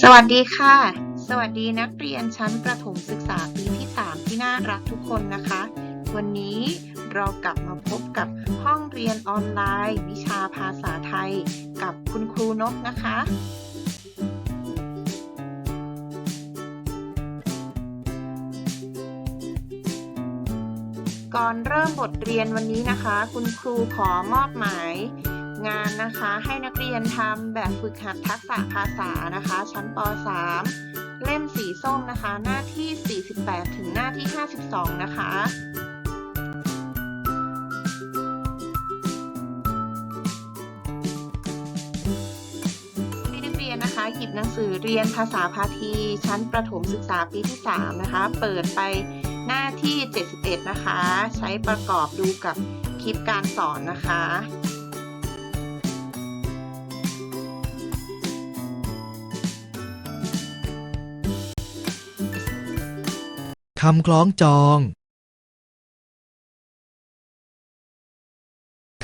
สวัสดีค่ะ สวัสดีนักเรียนชั้นประถมศึกษาปีที่ 3 ที่น่ารักทุกคนนะคะ วันนี้เรากลับมาพบกับห้องเรียนออนไลน์ วิชาภาษาไทย กับคุณครูนกนะคะ ก่อนเริ่มบทเรียนวันนี้นะคะ คุณครูขอมอบหมาย งานนะคะ ให้นักเรียนทำแบบฝึกหัดทักษะภาษานะคะ ชั้นป .3 เล่มสีส้มนะคะ หน้าที่ 48 ถึงหน้าที่ 52 นะคะนักเรียนนะคะหยิบหนังสือเรียนภาษาพาทีชั้นประถมศึกษาปีที่ 3 นะคะ เปิดไปหน้าที่ 71 นะคะ ใช้ประกอบดูกับคลิปการสอนนะคะ คำคล้องจอง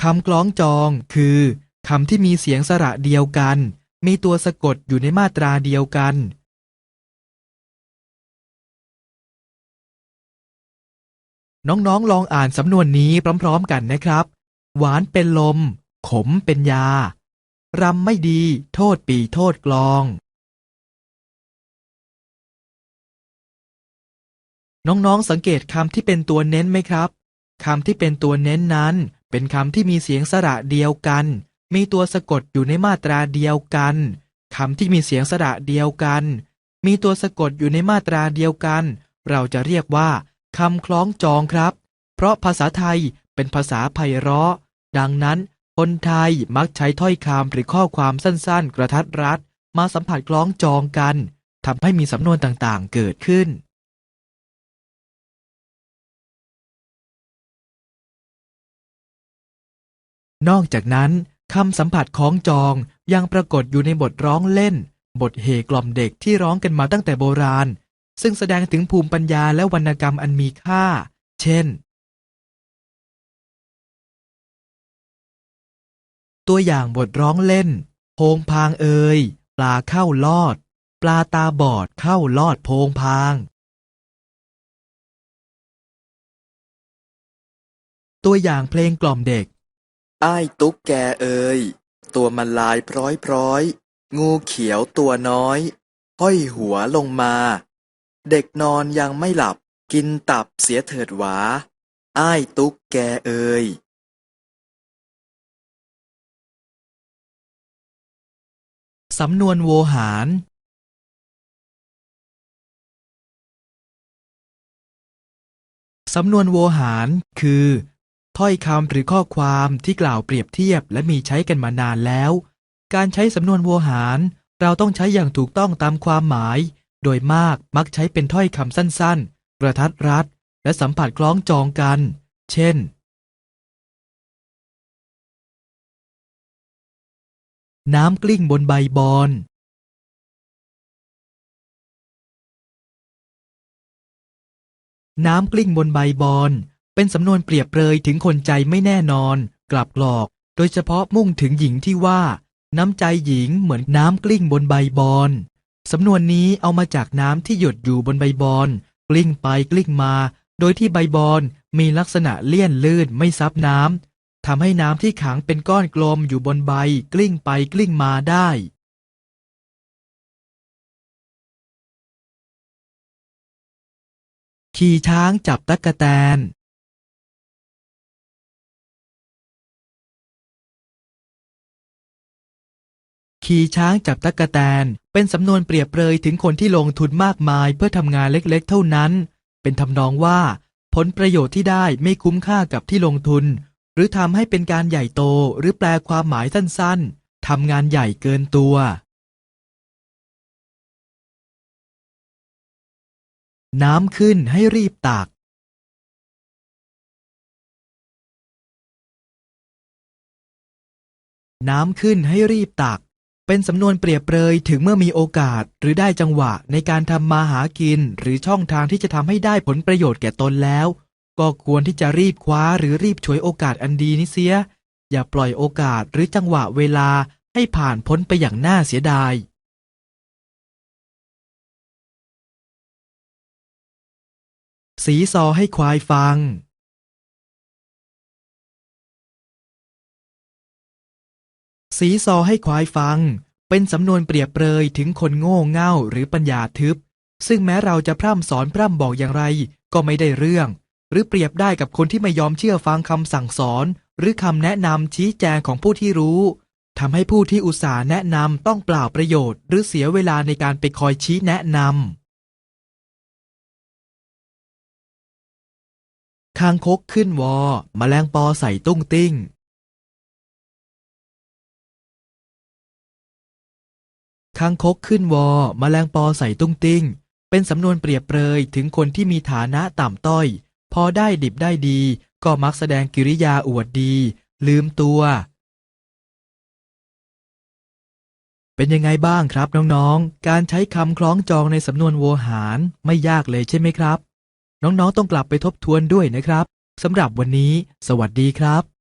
คำคล้องจองคือคำที่มีเสียงสระเดียวกัน มีตัวสะกดอยู่ในมาตราเดียวกัน น้องๆลองอ่านสำนวนนี้พร้อมๆกันนะครับ หวานเป็นลม ขมเป็นยารำไม่ดี โทษปีโทษกลอง น้องๆ สังเกตคำที่เป็นตัวเน้นไหมครับคำที่เป็นตัวเน้นนั้น เป็นคำที่มีเสียงสระเดียวกัน มีตัวสะกดอยู่ในมาตราเดียวกันคำที่มีเสียงสระเดียวกัน มีตัวสะกดอยู่ในมาตราเดียวกัน เราจะเรียกว่าคำคล้องจองครับ เพราะภาษาไทยเป็นภาษาไพเราะ ดังนั้น คนไทยมักใช้ถ้อยคำหรือข้อความสั้นๆ กระทัดรัด มาสัมผัสคล้องจองกันทำให้มีสำนวนต่างๆ เกิดขึ้น นอกจากนั้นคำสัมผัสของจองยังปรากฏอยู่ในบทร้องเล่น บทเฮกล่อมเด็กที่ร้องกันมาตั้งแต่โบราณ ซึ่งแสดงถึงภูมิปัญญาและวรรณกรรมอันมีค่า เช่น ตัวอย่างบทร้องเล่นโพงพางเอ่ยปลาเข้าลอด ปลาตาบอดเข้าลอดโพงพาง ตัวอย่างเพลงกล่อมเด็ก อ้ายตุ๊กแกเอ่ย ตัวมันลายพร้อยพร้อย งูเขียวตัวน้อย ห้อยหัวลงมา เด็กนอนยังไม่หลับ กินตับเสียเถิดหวา อ้ายตุ๊กแกเอ่ยสำนวนโวหาร สำนวนโวหารคือ ถ้อยคำหรือข้อความที่กล่าวเปรียบเทียบและมีใช้กันมานานแล้ว การใช้สำนวนโวหาร เราต้องใช้อย่างถูกต้องตามความหมาย โดยมากมักใช้เป็นถ้อยคำสั้นๆ กระทัดรัด และสัมผัสคล้องจองกัน เช่น น้ำกลิ้งบนใบบอนน้ำกลิ้งบนใบบอน เป็นสำนวนเปรียบเปรยถึงคนใจไม่แน่นอน กลับกลอก โดยเฉพาะมุ่งถึงหญิงที่ว่า น้ำใจหญิงเหมือนน้ำกลิ้งบนใบบอน สำนวนนี้เอามาจากน้ำที่หยดอยู่บนใบบอน กลิ้งไปกลิ้งมา โดยที่ใบบอนมีลักษณะเลี่ยนลื่นไม่ซับน้ำทำให้น้ำที่ขังเป็นก้อนกลมอยู่บนใบ กลิ้งไปกลิ้งมาได้ขี่ช้างจับตั๊กแตน ขี่ช้างจับตั๊กแตน เป็นสำนวนเปรียบเปรยถึงคนที่ลงทุนมากมายเพื่อทำงานเล็กๆ เท่านั้น เป็นทำนองว่า ผลประโยชน์ที่ได้ไม่คุ้มค่ากับที่ลงทุน หรือทำให้เป็นการใหญ่โตหรือแปลความหมายสั้นๆทำงานใหญ่เกินตัว น้ำขึ้นให้รีบตักน้ำขึ้นให้รีบตัก เป็นสำนวนเปรียบเปรยถึงเมื่อมีโอกาสหรือได้จังหวะในการทำมาหากิน หรือช่องทางที่จะทำให้ได้ผลประโยชน์แก่ตนแล้ว ก็ควรที่จะรีบคว้าหรือรีบฉวยโอกาสอันดีนี้เสีย อย่าปล่อยโอกาสหรือจังหวะเวลาให้ผ่านพ้นไปอย่างน่าเสียดาย สีซอให้ควายฟัง สีซอให้ควายฟัง เป็นสำนวนเปรียบเปรยถึงคนโง่เง่าหรือปัญญาทึบ ซึ่งแม้เราจะพร่ำสอนพร่ำบอกอย่างไร ก็ไม่ได้เรื่อง หรือเปรียบได้กับคนที่ไม่ยอมเชื่อฟังคำสั่งสอน หรือคำแนะนำชี้แจงของผู้ที่รู้ทำให้ผู้ที่อุตส่าห์แนะนำต้องเปล่าประโยชน์ หรือเสียเวลาในการไปคอยชี้แนะนำคางคกขึ้นวอแมลงปอใส่ตุ้งติ้ง คางคกขึ้นวอมแมลงปอใส่ตุ้งติ้ง เป็นสำนวนเปรียบเปรยถึงคนที่มีฐานะต่ำต้อย พอได้ดิบได้ดี ก็มักแสดงกิริยาอวดดี ลืมตัว เป็นยังไงบ้างครับน้องๆ การใช้คำคล้องจองในสำนวนโวหารไม่ยากเลยใช่ไหมครับ น้องๆ ต้องกลับไปทบทวนด้วยนะครับสำหรับวันนี้ สวัสดีครับ